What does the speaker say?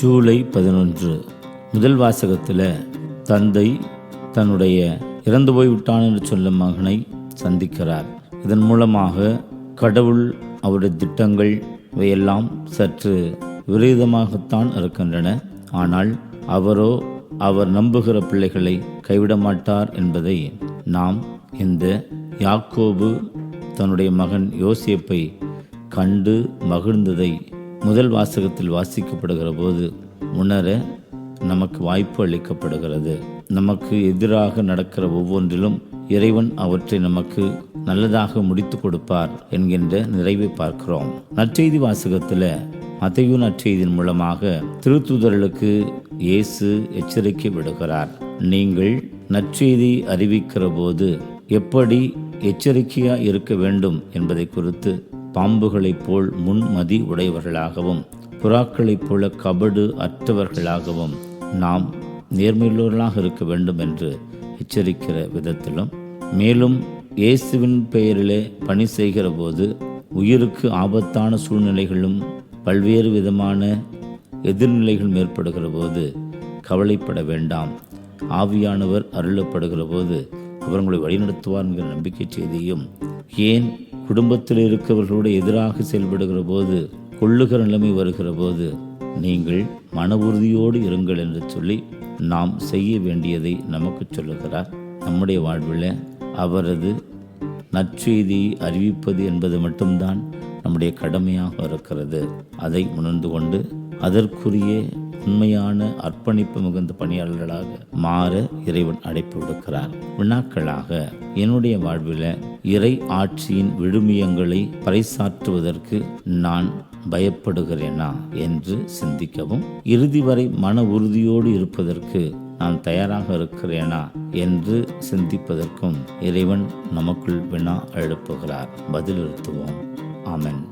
ஜூலை பதினொன்று. முதல் வாசகத்தில் தந்தை தன்னுடைய இறந்து போய்விட்டான் என்று சொல்லும் மகனை சந்திக்கிறார். இதன் மூலமாக கடவுள் அவருடைய திட்டங்கள் இவையெல்லாம் சற்று விபரீதமாகத்தான் இருக்கின்றன. ஆனால் அவரோ அவர் நம்புகிற பிள்ளைகளை கைவிட மாட்டார் என்பதை நாம் இந்த யாக்கோபு தன்னுடைய மகன் யோசியப்பை கண்டு மகிழ்ந்ததை முதல் வாசகத்தில் வாசிக்கப்படுகிற போது உணர நமக்கு வாய்ப்பு அளிக்கப்படுகிறது. நமக்கு எதிராக நடக்கிற ஒவ்வொன்றிலும் இறைவன் அவற்றை நமக்கு நல்லதாக முடித்து கொடுப்பார் என்கின்ற நிறைவை பார்க்கிறோம். நற்செய்தி வாசகத்தில் மத்தையு நற்செய்தியின் மூலமாக திருத்துதர்களுக்கு இயேசு எச்சரிக்கை விடுகிறார். நீங்கள் நற்செய்தி அறிவிக்கிற போது எப்படி எச்சரிக்கையாக இருக்க வேண்டும் என்பதை குறித்து பாம்புகளைப் போல் முன்மதி உடையவர்களாகவும் புறாக்களைப் போல கபடு அற்றவர்களாகவும் நாம் நேர்மையுள்ளவர்களாக இருக்க வேண்டும் என்று எச்சரிக்கிற விதத்திலும் மேலும் இயேசுவின் பெயரிலே பணி செய்கிற போது உயிருக்கு ஆபத்தான சூழ்நிலைகளும் பல்வேறு விதமான எதிர்நிலைகள் ஏற்படுகிற போது கவலைப்பட வேண்டாம். ஆவியானவர் அருளப்படுகிற போது அவர் உங்களை வழிநடத்துவார் என்கிற நம்பிக்கை செய்தியும் ஏன் குடும்பத்தில் இருக்கிறவர்களோடு எதிராக செயல்படுகிற போது கொள்ளுகிற நிலைமை வருகிற போது நீங்கள் மன உறுதியோடு இருங்கள் என்று சொல்லி நாம் செய்ய வேண்டியதை நமக்கு சொல்லுகிறார். நம்முடைய வாழ்வில் அவரது நற்செய்தியை அறிவிப்பது என்பது மட்டும்தான் நம்முடைய கடமையாக இருக்கிறது. அதை உணர்ந்து கொண்டு அதற்குரிய உண்மையான அர்ப்பணிப்பு மிகுந்த பணியாளர்களாக மாற இறைவன் அழைப்பு விடுக்கிறார். வினாக்களாக என்னுடைய வாழ்வில் இறை ஆட்சியின் விழுமியங்களை பறைசாற்றுவதற்கு நான் பயப்படுகிறேனா என்று சிந்திக்கவும் இறுதி வரை மன உறுதியோடு இருப்பதற்கு நான் தயாராக இருக்கிறேனா என்று சிந்திப்பதற்கும் இறைவன் நமக்குள் வினா எழுப்புகிறார். பதிலிருத்துவோம் ஆமன் ஆமென்.